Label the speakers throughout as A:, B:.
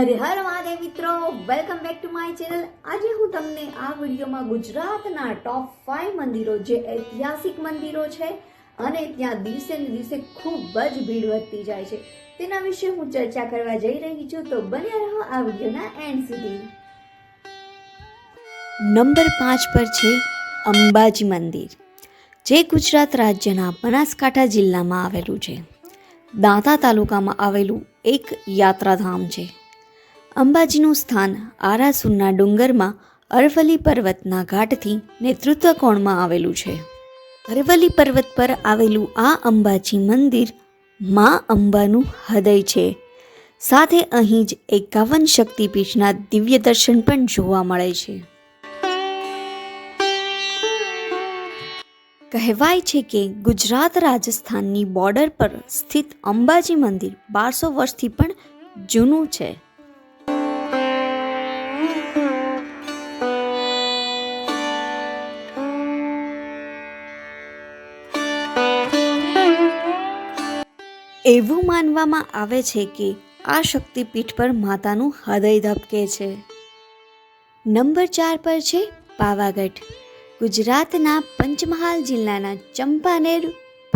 A: હરે હર
B: મહાદેવ મિત્રો welcome back to my channel આજે હું તમને આ વિડીયોમાં ગુજરાતના ટોપ ફાઇવ મંદિરો જે ઐતિહાસિક મંદિરો છે અને ત્યાં દિવસે ને દિવસે ખૂબ જ ભીડ વધતી જાય છે તેના વિશે હું ચર્ચા કરવા જઈ રહી છું તો બન્યા રહો આ વિડીયોના એન્ડ સુધી નંબર પાંચ પર છે અંબાજી મંદિર જે ગુજરાત રાજ્યના બનાસકાંઠા જિલ્લામાં આવેલું છે દાંતા તાલુકામાં આવેલું એક યાત્રાધામ છે અંબાજીનું સ્થાન આરાસુરના ડુંગરમાં અરવલી પર્વતના ઘાટથી નેતૃત્વ કોણમાં આવેલું છે અરવલી પર્વત પર આવેલું આ અંબાજી મંદિર મા અંબાનું હૃદય છે સાથે અહીં જ એકાવન શક્તિપીઠના દિવ્ય દર્શન પણ જોવા મળે છે કહેવાય છે કે ગુજરાત રાજસ્થાનની બોર્ડર પર સ્થિત અંબાજી મંદિર બારસો વર્ષથી પણ જૂનું છે એવું માનવામાં આવે છે કે આ શક્તિપીઠ પર માતાનું હૃદય ધબકે છે નંબર ચાર પર છે પાવાગઢ ગુજરાતના પંચમહાલ જિલ્લાના ચંપાનેર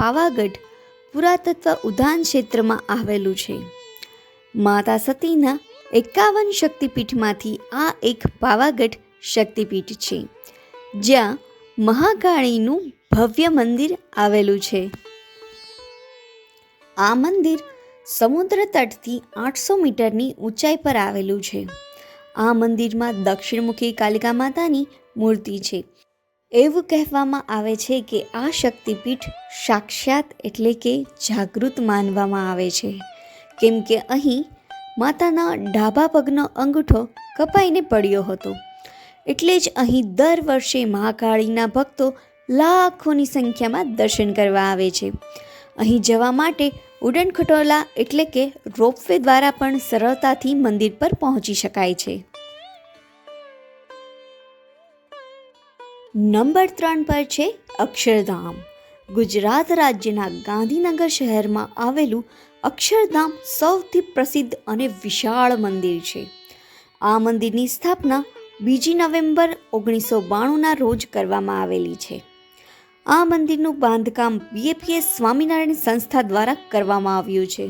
B: પાવાગઢ પુરાતત્વ ઉદ્યાન ક્ષેત્રમાં આવેલું છે માતા સતીના એકાવન શક્તિપીઠમાંથી આ એક પાવાગઢ શક્તિપીઠ છે જ્યાં મહાકાળીનું ભવ્ય મંદિર આવેલું છે આ મંદિર સમુદ્ર તટથી આઠસો મીટરની ઊંચાઈ પર આવેલું છે આ મંદિરમાં દક્ષિણમુખી કાલિકા માતાની મૂર્તિ છે એવું કહેવામાં આવે છે કે આ શક્તિપીઠ સાક્ષાત એટલે કે જાગૃત માનવામાં આવે છે કેમ કે અહીં માતાના ડાબા પગનો અંગૂઠો કપાઈને પડ્યો હતો એટલે જ અહીં દર વર્ષે મહાકાળીના ભક્તો લાખોની સંખ્યામાં દર્શન કરવા આવે છે અહીં જવા માટે ઉડન ખટોલા એટલે કે રોપવે દ્વારા પણ સરળતાથી મંદિર પર પહોંચી શકાય છે નંબર ત્રણ પર છે અક્ષરધામ ગુજરાત રાજ્યના ગાંધીનગર શહેરમાં આવેલું અક્ષરધામ સૌથી પ્રસિદ્ધ અને વિશાળ મંદિર છે આ મંદિરની સ્થાપના બીજી નવેમ્બર ઓગણીસો બાણુંના રોજ કરવામાં આવેલી છે આ મંદિરનું બાંધકામ બીએપીએસ સ્વામિનારાયણ સંસ્થા દ્વારા કરવામાં આવ્યું છે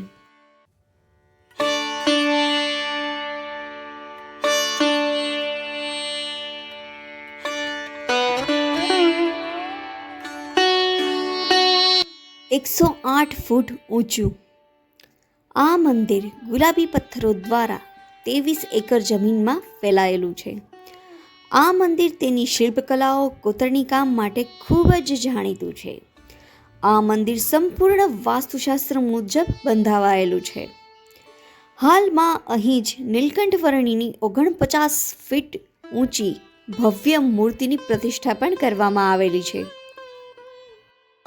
B: એકસો આઠ ફૂટ ઊંચું આ મંદિર ગુલાબી પથ્થરો દ્વારા ત્રેવીસ એકર જમીનમાં ફેલાયેલું છે આ મંદિર તેની શિલ્પકલાઓ કોતરણી કામ માટે ખૂબ જ જાણીતું છે આ મંદિર સંપૂર્ણ વાસ્તુશાસ્ત્ર મુજબ બંધાવાયેલું છે હાલમાં અહીં જ નીલકંઠ વર્ણિની ઓગણપચાસ ફીટ ઊંચી ભવ્ય મૂર્તિની પ્રતિષ્ઠા પણ કરવામાં આવેલી છે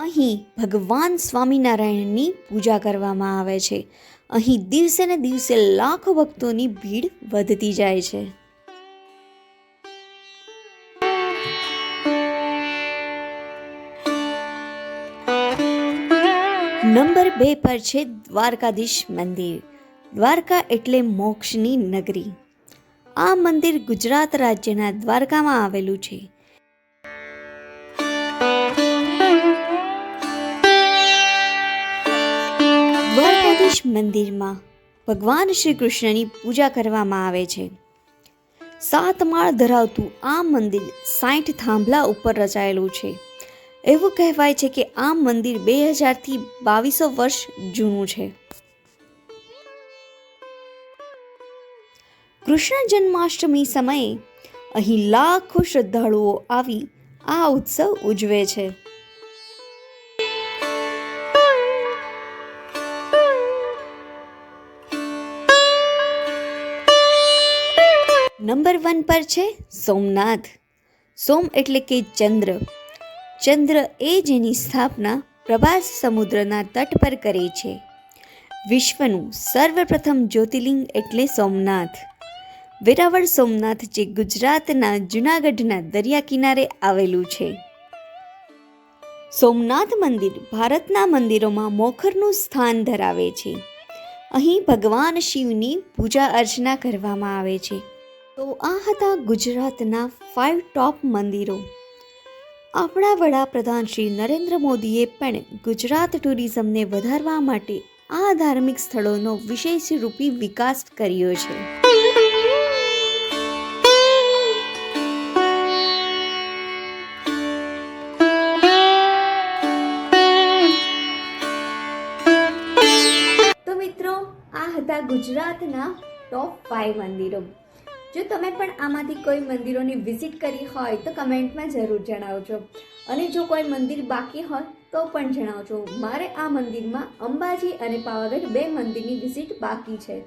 B: અહીં ભગવાન સ્વામિનારાયણની પૂજા કરવામાં આવે છે અહીં દિવસે ને દિવસે લાખો ભક્તોની ભીડ વધતી જાય છે નંબર બે પર છે દ્વારકાધીશ મંદિર દ્વારકા એટલે મોક્ષની નગરી આ મંદિર ગુજરાત રાજ્યના દ્વારકામાં આવેલું છે દ્વારકાધીશ મંદિરમાં ભગવાન શ્રી કૃષ્ણની પૂજા કરવામાં આવે છે સાત માળ ધરાવતું આ મંદિર સાઠ થાંભલા ઉપર રચાયેલું છે એવું કહેવાય છે કે આ મંદિર બે હજારથી બાવીસો વર્ષ જૂનું છે કૃષ્ણ જન્માષ્ટમી સમયે અહીં લાખો શ્રદ્ધાળુઓ આવી આ ઉત્સવ ઉજવે છે નંબર વન પર છે સોમનાથ સોમ એટલે કે ચંદ્ર ચંદ્ર એ જેની સ્થાપના પ્રભાસ સમુદ્રના તટ પર કરે છે વિશ્વનું સર્વપ્રથમ જ્યોતિર્લિંગ એટલે સોમનાથ વેરાવળ સોમનાથ જે ગુજરાતના જૂનાગઢના દરિયા કિનારે આવેલું છે સોમનાથ મંદિર ભારતના મંદિરોમાં મોખરનું સ્થાન ધરાવે છે અહીં ભગવાન શિવની પૂજા અર્ચના કરવામાં આવે છે તો આ હતા ગુજરાતના ફાઇવ ટોપ મંદિરો આપણા વડાપ્રધાન શ્રી નરેન્દ્ર મોદીએ પણ ગુજરાત ટુરિઝમને વધારવા માટે આ ધાર્મિક સ્થળોનો વિશેષ રૂપી વિકાસ કર્યો છે તો મિત્રો આ હતા ગુજરાતના ટોપ ફાઈવ મંદિરો જો તમે પણ આમાંથી કોઈ મંદિરોની વિઝિટ કરી હોય તો કમેન્ટમાં જરૂર જણાવજો અને જો કોઈ મંદિર બાકી હોય તો પણ જણાવજો મારે આ મંદિરમાં અંબાજી અને પાવાગઢ બે મંદિરની વિઝિટ બાકી છે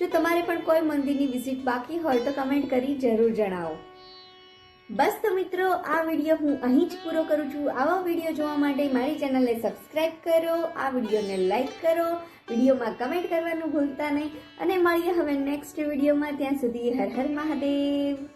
B: જો તમારે પણ કોઈ મંદિરની વિઝિટ બાકી હોય તો કમેન્ટ કરી જરૂર જણાવો બસ તો મિત્રો આ વિડીયો હું અહીં જ પૂરો કરું છું આવા વિડીયો જોવા માટે મારી ચેનલને સબસ્ક્રાઈબ કરો આ વિડીયોને લાઈક કરો વિડીયોમાં કમેન્ટ કરવાનું ભૂલતા નહીં અને મળીએ હવે નેક્સ્ટ વિડીયોમાં ત્યાં સુધી હર હર મહાદેવ